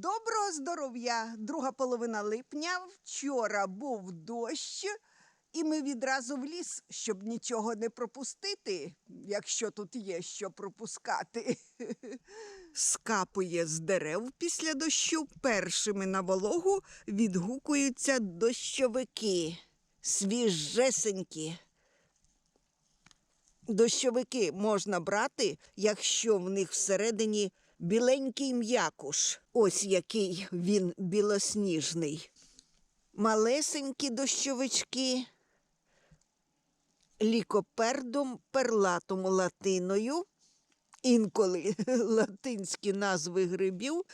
Доброго здоров'я! Друга половина липня. Вчора був дощ, і ми відразу в ліс, щоб нічого не пропустити, якщо тут є що пропускати. Скапує з дерев після дощу. Першими на вологу відгукуються дощовики. Свіжесенькі. Дощовики можна брати, якщо в них всередині біленький м'якуш. Ось який він білосніжний. Малесенькі дощовички, лікопердум перлатум латиною. Інколи латинські назви грибів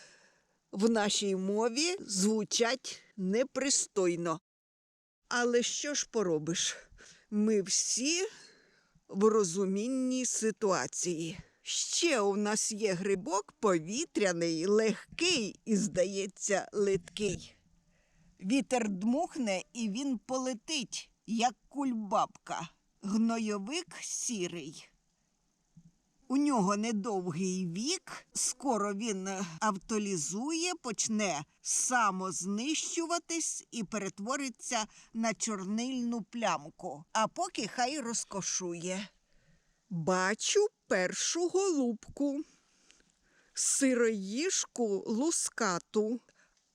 в нашій мові звучать непристойно. Але що ж поробиш? Ми всі в розумінній ситуації. Ще у нас є грибок повітряний, легкий і, здається, литкий. Вітер дмухне і він полетить, як кульбабка. Гнойовик сірий. У нього недовгий вік, скоро він автолізує, почне самознищуватись і перетвориться на чорнильну плямку, а поки хай розкошує. Бачу першу голубку, сироїжку лускату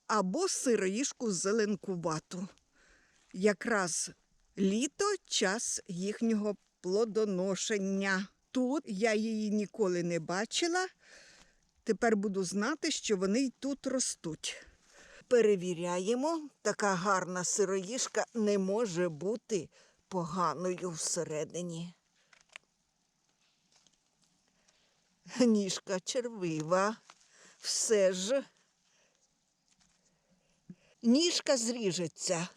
або сироїжку зеленкувату. Якраз літо час їхнього плодоношення. Тут я її ніколи не бачила. Тепер буду знати, що вони й тут ростуть. Перевіряємо, така гарна сироїжка не може бути поганою всередині. Ніжка червива, все ж. Ніжка зріжеться.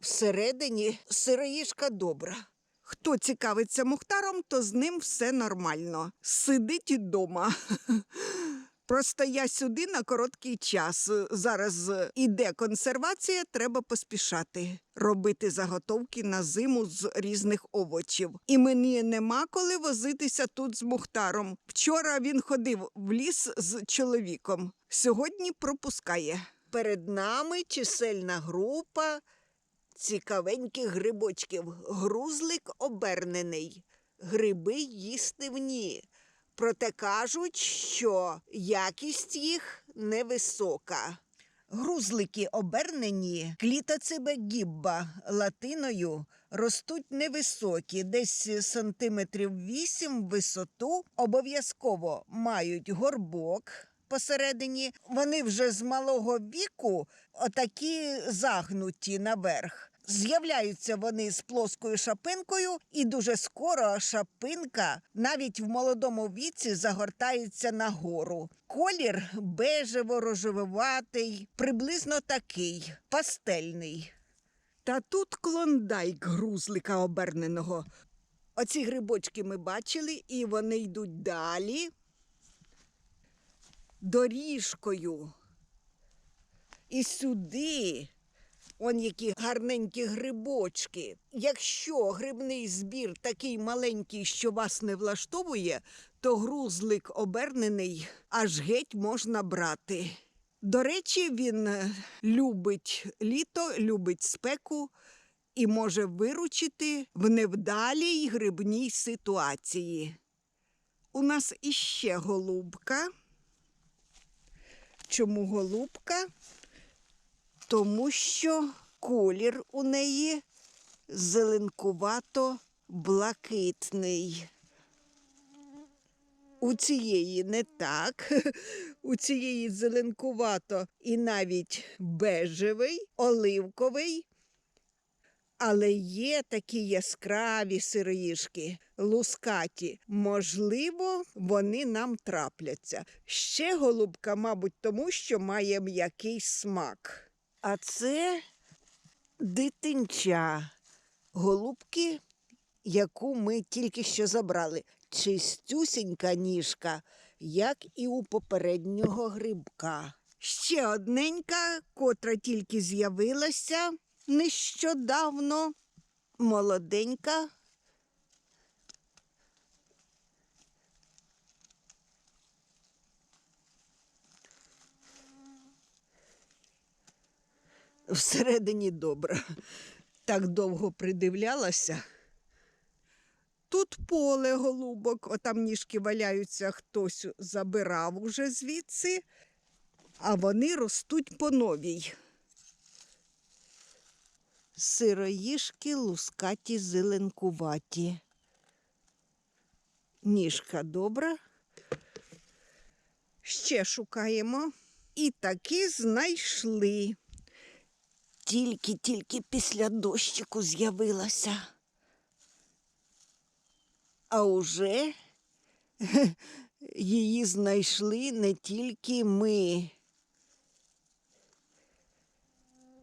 Всередині сироїжка добра. Хто цікавиться Мухтаром, то з ним все нормально. Сидить і дома. Просто я сюди на короткий час. Зараз іде консервація, треба поспішати. Робити заготовки на зиму з різних овочів. І мені нема коли возитися тут з Мухтаром. Вчора він ходив в ліс з чоловіком. Сьогодні пропускає. Перед нами чисельна група цікавеньких грибочків. Грузлик обернений. Гриби їстивні. Проте кажуть, що якість їх невисока. Грузлики обернені клітоцибе гібба латиною ростуть невисокі, десь сантиметрів 8 в висоту. Обов'язково мають горбок посередині. Вони вже з малого віку отакі загнуті наверх. З'являються вони з плоскою шапинкою, і дуже скоро шапинка навіть в молодому віці загортається нагору. Колір бежево-рожевуватий, приблизно такий, пастельний. Та тут клондайк грузлика оберненого. Оці грибочки ми бачили, і вони йдуть далі доріжкою. І сюди. Он які гарненькі грибочки. Якщо грибний збір такий маленький, що вас не влаштовує, то грузлик обернений аж геть можна брати. До речі, він е, любить літо, любить спеку і може виручити в невдалій грибній ситуації. У нас іще голубка. Чому голубка? Тому що колір у неї зеленкувато-блакитний. У цієї не так, у цієї зеленкувато і навіть бежевий, оливковий. Але є такі яскраві сироїжки, лускаті. Можливо, вони нам трапляться. Ще голубка, мабуть, тому що має м'який смак. А це дитинча голубки, яку ми тільки що забрали. Чистюсінька ніжка, як і у попереднього грибка. Ще одненька, котра тільки з'явилася нещодавно, молоденька. Всередині добре. Так довго придивлялася. Тут поле голубок, отам ніжки валяються, хтось забирав уже звідси, а вони ростуть по новій. Сироїшки лускаті зеленкуваті. Ніжка добра. Ще шукаємо. І таки знайшли. Тільки-тільки після дощику з'явилася. А уже її знайшли не тільки ми,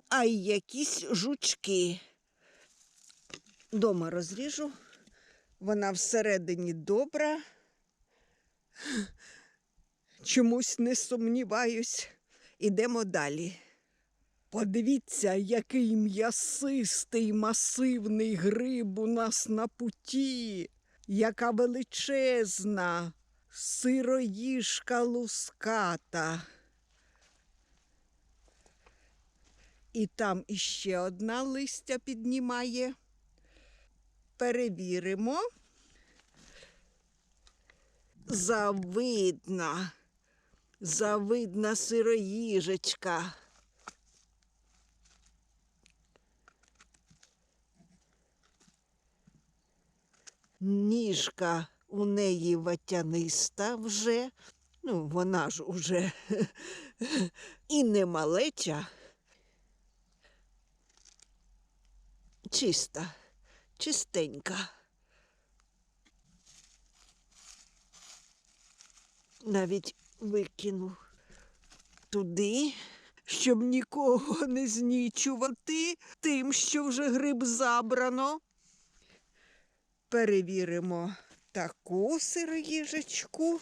а й якісь жучки. Дома розріжу. Вона всередині добра. Чомусь не сумніваюсь. Ідемо далі. Подивіться, який м'ясистий масивний гриб у нас на путі, яка величезна сироїжка луската. І там іще одна листя піднімає. Перевіримо. Завидна, завидна сироїжечка. Ніжка у неї ватяниста вже, ну, вона ж уже і не малеча. Чиста, чистенька. Навіть викинув туди, щоб нікого не знічувати тим, що вже гриб забрано. Перевіримо таку сироїжечку.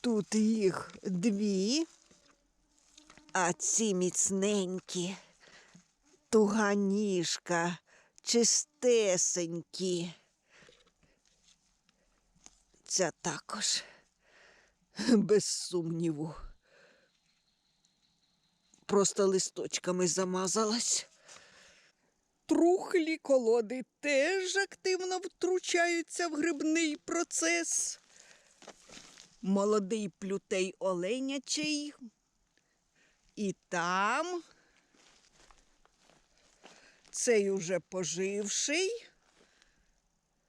Тут їх дві, а ці міцненькі, туга ніжка, чистесенькі. Ця також, без сумніву. Просто листочками замазалась. Трухлі колоди теж активно втручаються в грибний процес. Молодий плютей оленячий. І там цей уже поживший.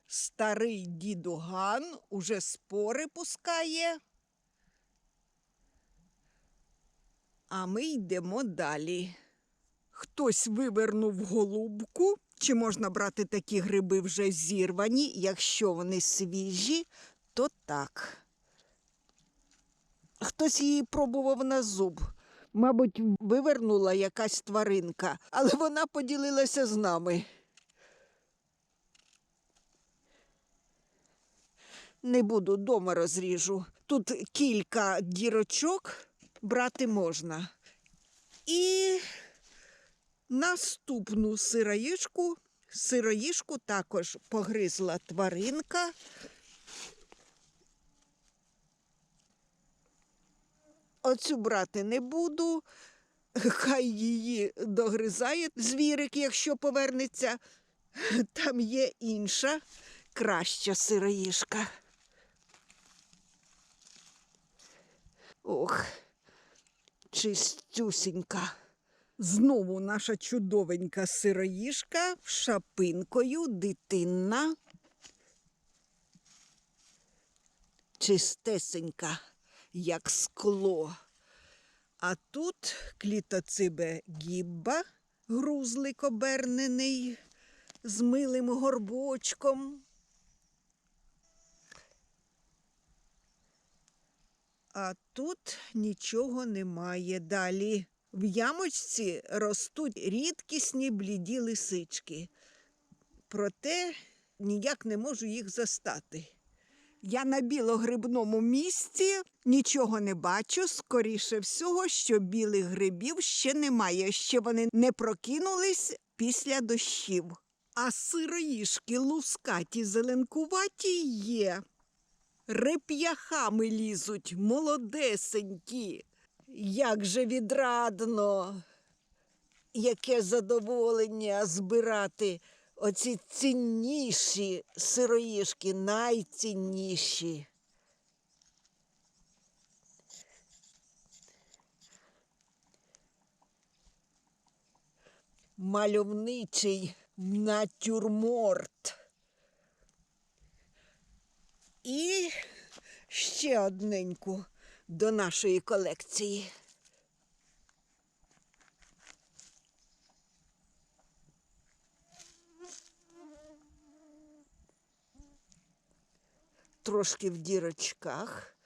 Старий дідуган уже спори пускає. А ми йдемо далі. Хтось вивернув голубку. Чи можна брати такі гриби вже зірвані? Якщо вони свіжі, то так. Хтось її пробував на зуб. Мабуть, вивернула якась тваринка, але вона поділилася з нами. Не буду дома розріжу. Тут кілька дірочок брати можна. І Наступну сироїжку, сироїжку також погризла тваринка. Оцю брати не буду. Хай її догризає звірик, якщо повернеться. Там є інша, краща сироїжка. Ох, чистюсінька. Знову наша чудовенька сироїжка шапинкою дитинна. Чистесенька, як скло. А тут клітоцибе гібба, грузлик обернений з милим горбочком. А тут нічого немає далі. В ямочці ростуть рідкісні бліді лисички. Проте ніяк не можу їх застати. Я на білогрибному місці нічого не бачу. Скоріше всього, що білих грибів ще немає, ще вони не прокинулись після дощів. А сироїшки лускаті зеленкуваті є. Реп'яхами лізуть, молодесенькі. Як же відрадно. яке задоволення збирати оці цінніші сироїшки, найцінніші. Мальовничий натюрморт. І ще одненьку до нашої колекції. Трошки в дірочках.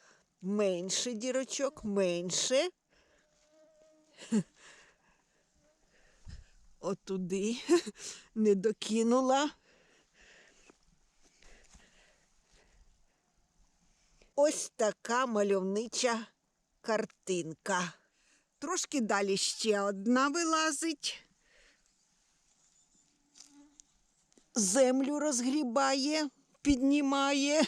Менше дірочок, менше. Отуди не докинула. Ось така мальовнича картинка. Трошки далі ще одна вилазить. Землю розгрібає, піднімає.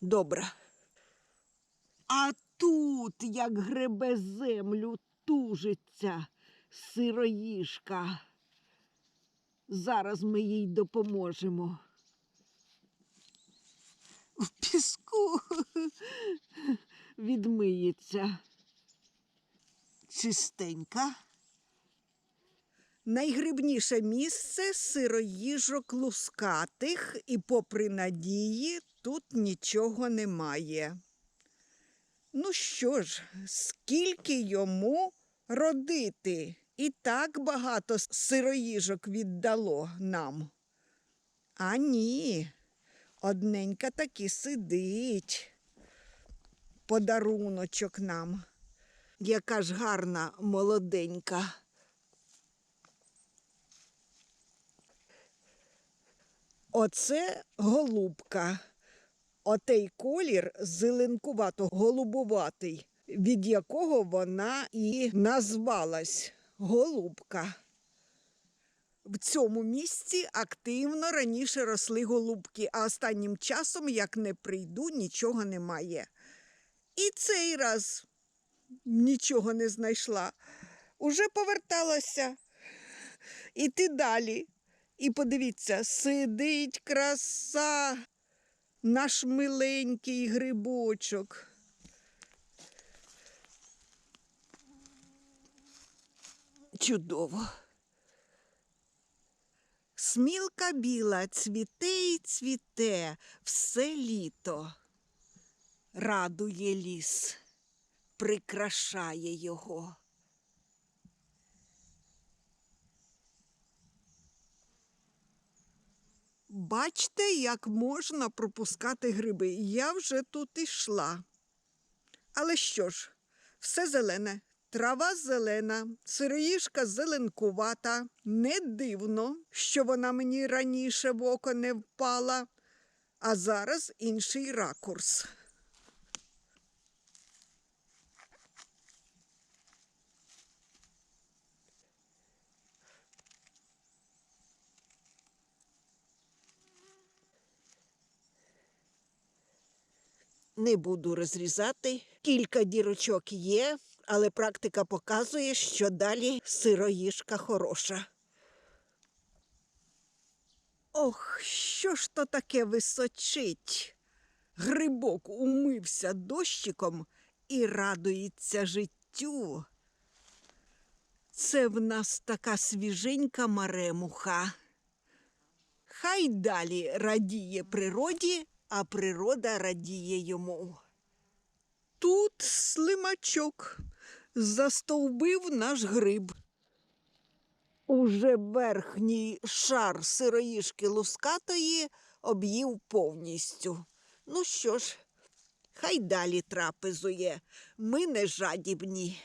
Добре. А тут, як гребе землю, тужиться сироїшка. Зараз ми їй допоможемо. В піску відмиється. Чистенька. Найгрибніше місце сироїжок лускатих, і, попри надії, тут нічого немає. Ну що ж, скільки йому родити? І так багато сироїжок віддало нам. А ні, одненька таки сидить. Подаруночок нам. Яка ж гарна молоденька. Оце голубка. Отей колір зеленкувато-голубуватий, від якого вона і назвалась голубка. В цьому місці активно раніше росли голубки, а останнім часом, як не прийду, нічого немає. І цей раз нічого не знайшла. Уже поверталася. Іти далі. І подивіться, сидить краса, наш миленький грибочок. Чудово. Смілка біла цвіте й цвіте все літо. Радує ліс, прикрашає його. Бачте, як можна пропускати гриби. Я вже тут ішла. Але що ж, все зелене, трава зелена, сироїжка зеленкувата. Не дивно, що вона мені раніше в око не впала, а зараз інший ракурс. Не буду розрізати. Кілька дірочок є, але практика показує, що далі сироїжка хороша. Ох, що ж то таке височить? Грибок умився дощиком і радується життю. Це в нас така свіженька маремуха. Хай далі радіє природі, а природа радіє йому. Тут слимачок застовбив наш гриб. Уже верхній шар сироїжки лускатої об'їв повністю. Ну що ж, хай далі трапезує. Ми не жадібні.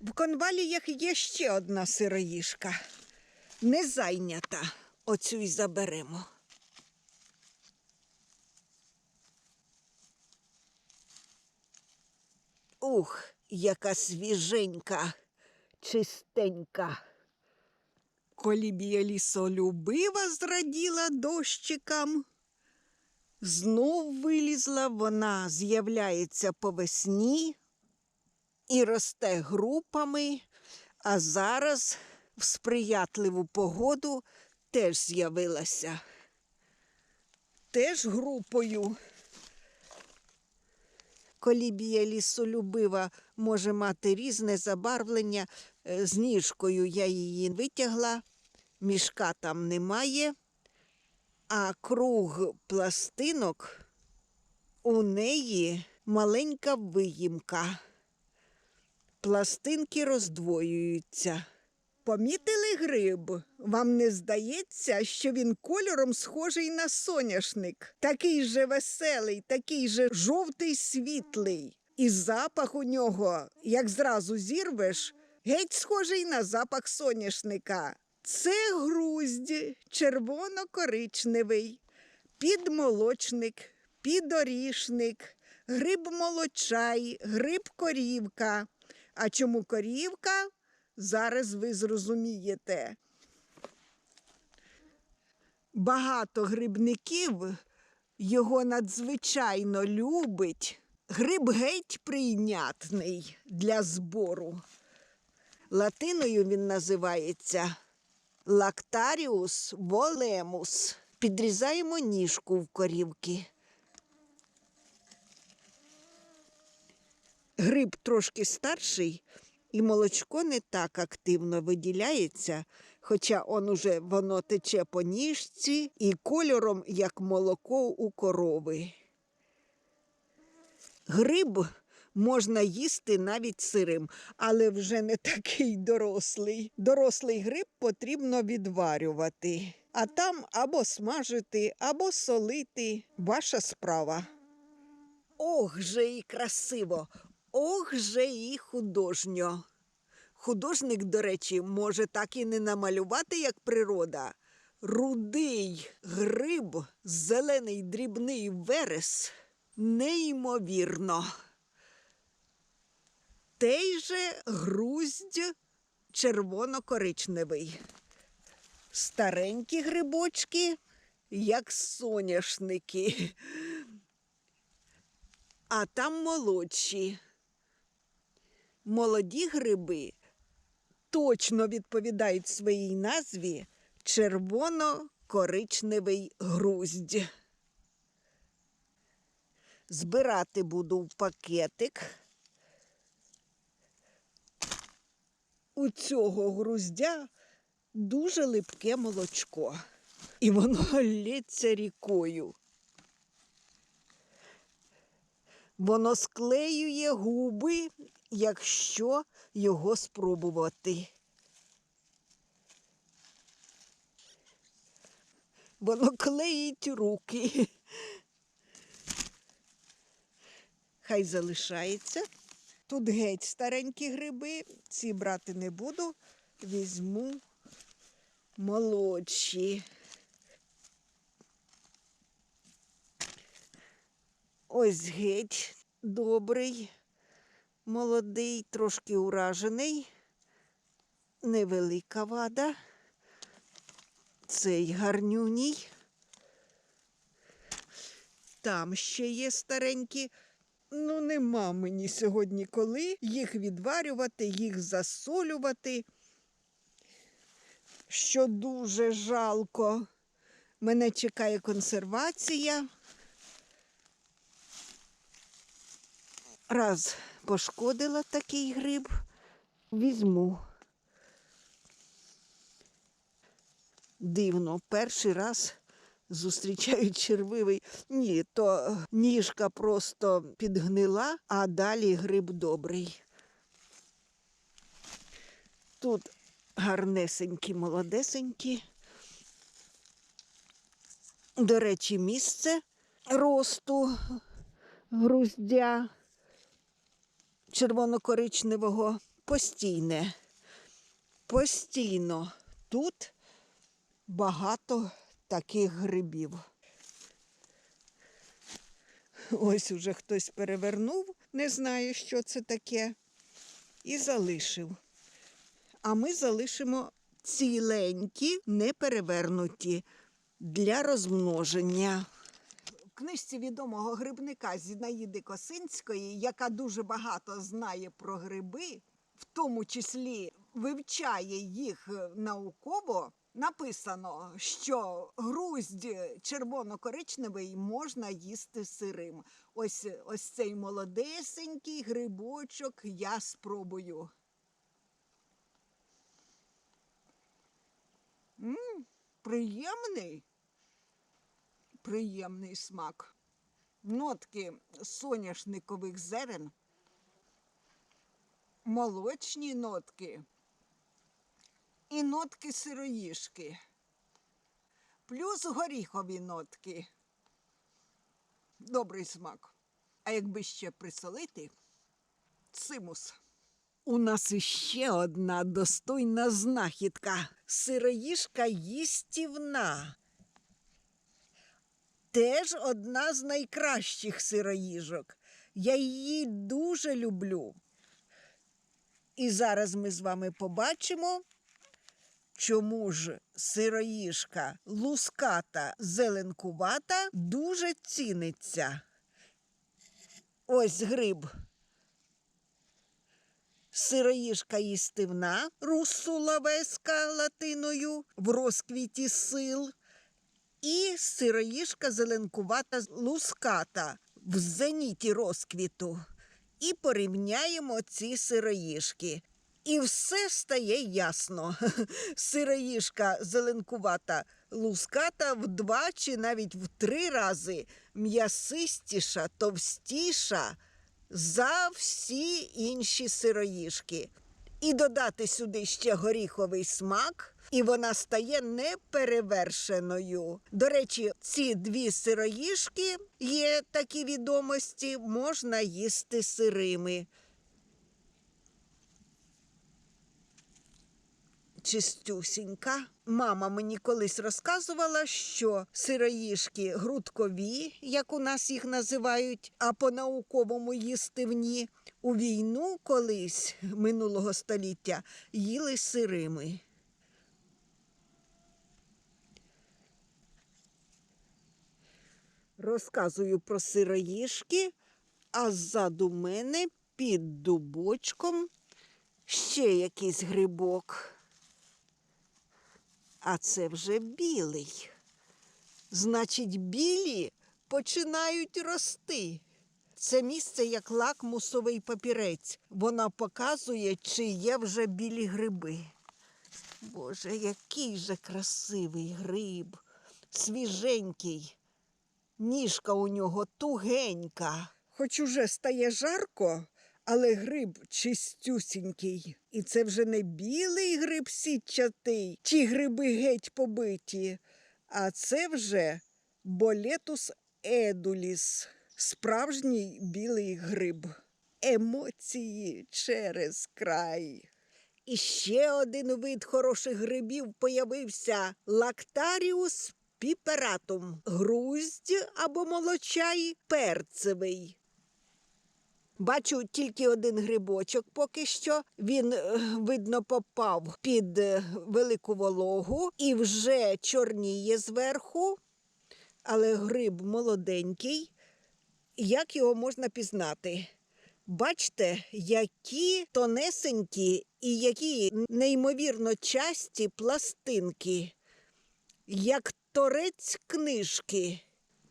В конваліях є ще одна сироїжка. Не зайнята. Оцю й заберемо. Ух, яка свіженька, чистенька. Колібія лісолюбива зраділа дощикам. Знов вилізла, вона з'являється по весні і росте групами, а зараз в сприятливу погоду теж з'явилася. Теж групою. Колібія лісолюбива може мати різне забарвлення. Е, З ніжкою я її витягла, мішка там немає а круг пластинок у неї маленька виїмка. Пластинки роздвоюються. Помітили гриб? Вам не здається, що він кольором схожий на соняшник? Такий же веселий, такий же жовтий світлий. І запах у нього, як зразу зірвеш, геть схожий на запах соняшника. Це груздь червоно-коричневий, підмолочник, підорішник, гриб молочай, гриб корівка. А чому корівка? Зараз ви зрозумієте. Багато грибників його надзвичайно любить. Гриб геть прийнятний для збору. Латиною він називається лактаріус волемус. Підрізаємо ніжку в корівки. Гриб трошки старший, і молочко не так активно виділяється, хоча он уже воно тече по ніжці і кольором, як молоко у корови. Гриб можна їсти навіть сирим, але вже не такий дорослий. Дорослий гриб потрібно відварювати, а там або смажити, або солити. Ваша справа. Ох же і красиво, ох же і художньо. Художник, до речі, може так і не намалювати, як природа. Рудий гриб, зелений дрібний верес. Неймовірно. Той же груздь червоно-коричневий. Старенькі грибочки, як соняшники. А там молодші. Молоді гриби точно відповідають своїй назві червоно-коричневий груздь. Збирати буду в пакетик. У цього груздя дуже липке молочко, і воно лється рікою. Воно склеює губи, якщо його спробувати. Воно клеїть руки. Хай залишається. Тут геть старенькі гриби, ці брати не буду. Візьму молодші. Ось геть добрий, молодий, трошки уражений, невелика вада. Цей гарнюній. Там ще є старенькі. Ну, нема мені сьогодні коли їх відварювати, їх засолювати. Що дуже жалко. Мене чекає консервація. Раз пошкодила такий гриб, візьму. Дивно, перший раз зустрічаю червивий. Ні, то ніжка просто підгнила, а далі гриб добрий. Тут гарнесенькі, молодесенькі. До речі, місце росту груздя червоно-коричневого постійне. Постійно тут багато таких грибів. Ось уже хтось перевернув, не знає, що це таке, і залишив. А ми залишимо ціленькі, не перевернуті для розмноження. Книжці відомого грибника Зінаїди Косинської, яка дуже багато знає про гриби, в тому числі вивчає їх е, науково, написано, що груздь червоно-коричневий можна їсти сирим. Ось, ось цей молодесенький грибочок я спробую. м приємний приємний смак. Нотки соняшникових зерен, молочні нотки і нотки сироїшки, плюс горіхові нотки. Добрий смак. А якби ще присолити цимус. У нас іще одна достойна знахідка. Сироїшка їстівна теж одна з найкращих сироїжок. Я її дуже люблю. І зараз ми з вами побачимо, чому ж сироїжка луската зеленкувата дуже ціниться. Ось гриб. Сироїжка їстивна, руссулавеска латиною, в розквіті сил і сироїжка зеленкувата луската в зеніті розквіту. І порівняємо ці сироїжки. І все стає ясно. Сироїжка зеленкувата луската в два чи навіть в три рази м'ясистіша, товстіша за всі інші сироїжки. І додати сюди ще горіховий смак, і вона стає неперевершеною. До речі, ці дві сироїжки є такі відомості, можна їсти сирими. Чистюсінька. Мама мені колись розказувала, що сироїжки грудкові, як у нас їх називають, а по-науковому їстивні, у війну колись минулого століття їли сирими. Розказую про сироїжки, а ззаду мене під дубочком ще якийсь грибок. А це вже білий. Значить, білі починають рости. Це місце як лакмусовий папірець. Вона показує, чи є вже білі гриби. Боже, який же красивий гриб, свіженький. Ніжка у нього тугенька. Хоч уже стає жарко, але гриб чистюсінький. І це вже не білий гриб сітчатий, чи гриби геть побиті, а це вже болетус едуліс, справжній білий гриб. Емоції через край. І ще один вид хороших грибів появився лактаріус піператум, груздь або молочай перцевий. Бачу тільки один грибочок поки що. Він, е, видно, попав під е, велику вологу і вже чорніє зверху, але гриб молоденький. Як його можна пізнати? Бачите, які тонесенькі і які неймовірно часті пластинки, як торець книжки.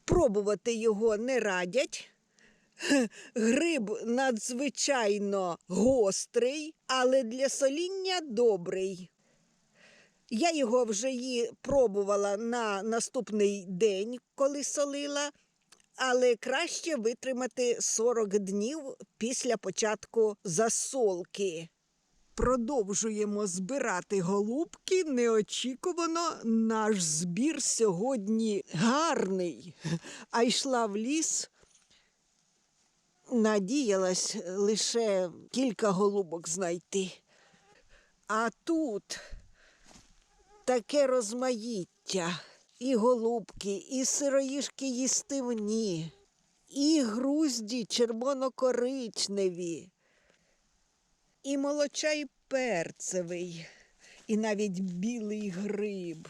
Пробувати його не радять. Гриб надзвичайно гострий, але для соління добрий. Я його вже її пробувала на наступний день, коли солила, але краще витримати 40 днів після початку засолки. Продовжуємо збирати голубки. Неочікувано наш збір сьогодні гарний. А йшла в ліс надіялась лише кілька голубок знайти. А тут таке розмаїття. І голубки, і сироїшки їстивні, і грузді червоно-коричневі, і молочай перцевий, І навіть білий гриб.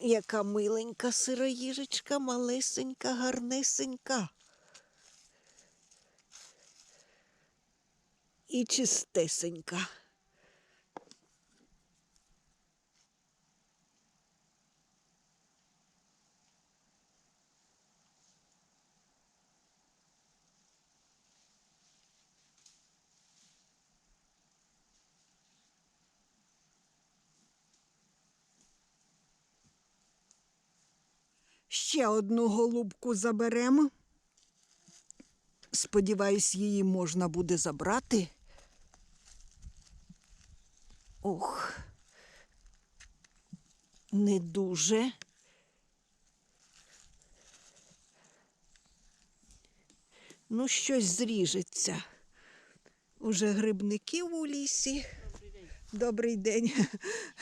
Яка миленька сироїжечка, малесенька, гарнесенька. І чистесенька. Ще одну голубку заберемо. Сподіваюсь, її можна буде забрати. Ох, не дуже. Ну, щось зріжеться. Уже грибників у лісі. Добрий день.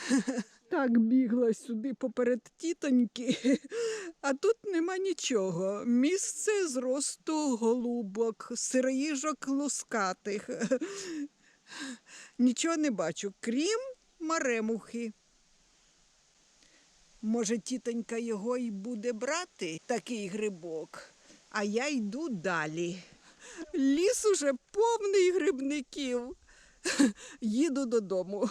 Так бігла сюди поперед тітоньки, а тут нема нічого. Місце зросту голубок, сироїжок лускатих. Нічого не бачу, крім маремухи. Може, тітонька його й буде брати, такий грибок, а я йду далі. Ліс уже повний грибників. Їду додому.